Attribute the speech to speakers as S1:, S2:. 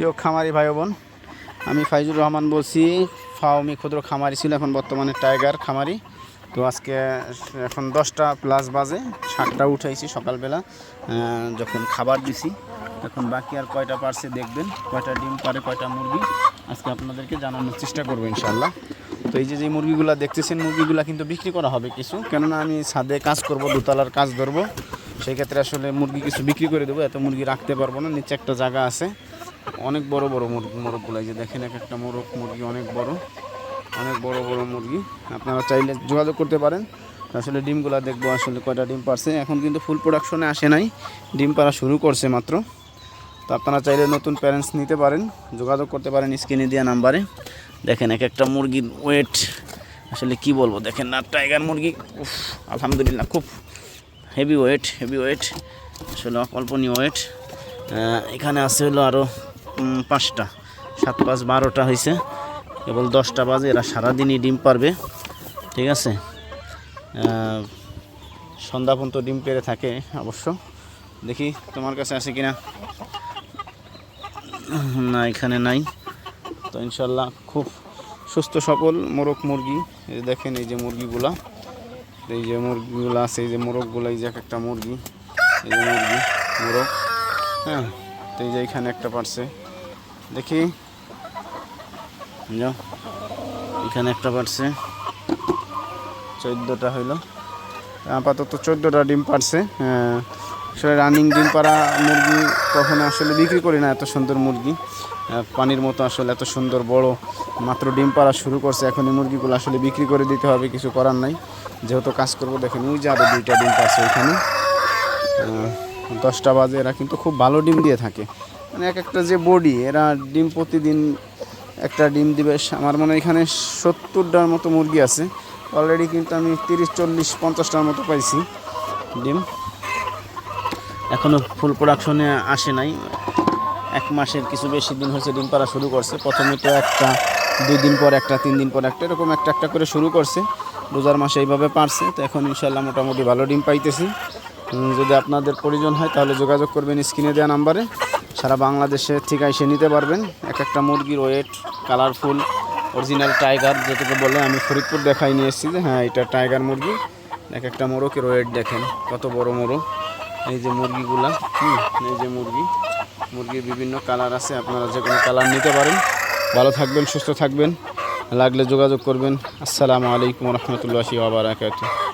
S1: প্রিয় খামারি ভাই বোন, আমি ফাইজুর রহমান বলছি, ফাওমি ক্ষুদ্র খামারি ছিল এখন বর্তমানে টাইগার খামারি। তো আজকে, এখন দশটা প্লাস বাজে, সাতটা উঠাইছি সকালবেলা যখন খাবার দিছি। এখন বাকি আর কয়টা পারছে দেখবেন, কয়টা ডিম পারে, কয়টা মুরগি। আজকে আপনাদেরকে জানানোর চেষ্টা করব ইনশাল্লাহ তো এই যে যে মুরগিগুলো দেখতেছেন, মুরগিগুলো কিন্তু বিক্রি করা হবে কিছু। কেননা আমি ছাদে কাজ করব, দোতলার কাজ ধরবো। সেই ক্ষেত্রে আসলে মুরগি কিছু বিক্রি করে দেবো, এত মুরগি রাখতে পারব না, নিচে একটা জায়গা আছে। অনেক বড় বড় মুরগি এই যে দেখেন এক একটা মোরগ, মুরগি অনেক বড় অনেক বড় বড় মুরগি। আপনারা চাইলে যোগাযোগ করতে পারেন। আসলে ডিমগুলো দেখব আসলে কয়টা ডিম পারছে। এখন কিন্তু ফুল প্রোডাকশনে আসে নাই। ডিম পাড়া শুরু করছে মাত্র। তো আপনারা চাইলে নতুন প্যারেন্টস নিতে পারেন। যোগাযোগ করতে পারেন স্ক্রিনে দেওয়া নাম্বারে। দেখেন এক একটা মুরগির ওয়েট আসলে কি বলব? দেখেন না টাইগার মুরগি, উফ, আলহামদুলিল্লাহ, খুব হেভি ওয়েট হেভি ওয়েট আসলে অকল্পনীয় ওয়েট এখানে আছে হলো আরও পাঁচটা। সাত পাঁচ বারোটা হয়েছে কেবল দশটা বাজে, এরা সারাদিনই ডিম পারবে। ঠিক আছে? সন্ধ্যা পর্যন্ত ডিম পেড়ে থাকে অবশ্য। দেখি তোমার কাছে আছে কিনা। না, এখানে নাই। তো ইনশাল্লাহ খুব সুস্থ সবল মোরগ মুরগি। দেখেন এই যে মুরগিগুলা। এই যে মুরগিগুলো আছে, এই যে মোরগগুলো, এই যে এক একটা মুরগি। এই যে মুরগি, মোরগ। হ্যাঁ তো এই যে এখানে একটা পারছে। দেখি। যাও এখানে একটা পারছে। চোদ্দোটা হইল। আপাতত চোদ্দোটা ডিম পারছে। হ্যাঁ রানিং ডিম পাড়া মুরগি কখনো আসলে বিক্রি করি না এত সুন্দর মুরগি। পানির মতো আসলে এত সুন্দর বড় মাত্র ডিম পাড়া শুরু করছে। এখন এই মুরগিগুলো আসলে বিক্রি করে দিতে হবে, কিছু করার নাই। যেহেতু কাজ করব, দেখেন ওই যে আরও দুইটা ডিম পারছে ওইখানে। দশটা বাজে, এরা কিন্তু খুব ভালো ডিম দিয়ে থাকে। মানে এক একটা যে বডি এরা ডিম প্রতিদিন একটা ডিম দিবে। আমার মনে এখানে সত্তরটার মতো মুরগি আছে। অলরেডি কিন্তু আমি তিরিশ, চল্লিশ, পঞ্চাশটার মতো পাইছি ডিম। এখনও ফুল প্রোডাকশনে আসে নাই। এক মাসের কিছু বেশি দিন হয়েছে ডিম পাড়া শুরু করছে। প্রথমে তো একটা, দুই দিন পর একটা, তিন দিন পর একটা, এরকম একটা একটা করে শুরু করছে। রোজার মাসে এইভাবে পারছে। তো এখন ইনশাল্লাহ মোটামুটি ভালো ডিম পাইতেছি। যদি আপনাদের প্রয়োজন হয়, তাহলে যোগাযোগ করবেন স্ক্রিনে দেওয়া নাম্বারে। সারা বাংলাদেশে ঠিক এসে নিতে পারবেন। এক একটা মুরগির ওয়েট কালারফুল অরিজিনাল টাইগার যেটাকে বলে আমি ফরিদপুর দেখাই নিয়ে এসেছি যে হ্যাঁ এটা টাইগার মুরগি। এক একটা মোরগের ওয়েট দেখেন, কত বড় মোরগ। এই যে মুরগিগুলা, হুম, এই যে মুরগি। মুরগির বিভিন্ন কালার আছে, আপনারা যে কোনো কালার নিতে পারেন। ভালো থাকবেন, সুস্থ থাকবেন। লাগলে যোগাযোগ করবেন। আসসালামু আলাইকুম রহমতুল্লাহি ওবরাকাতুহ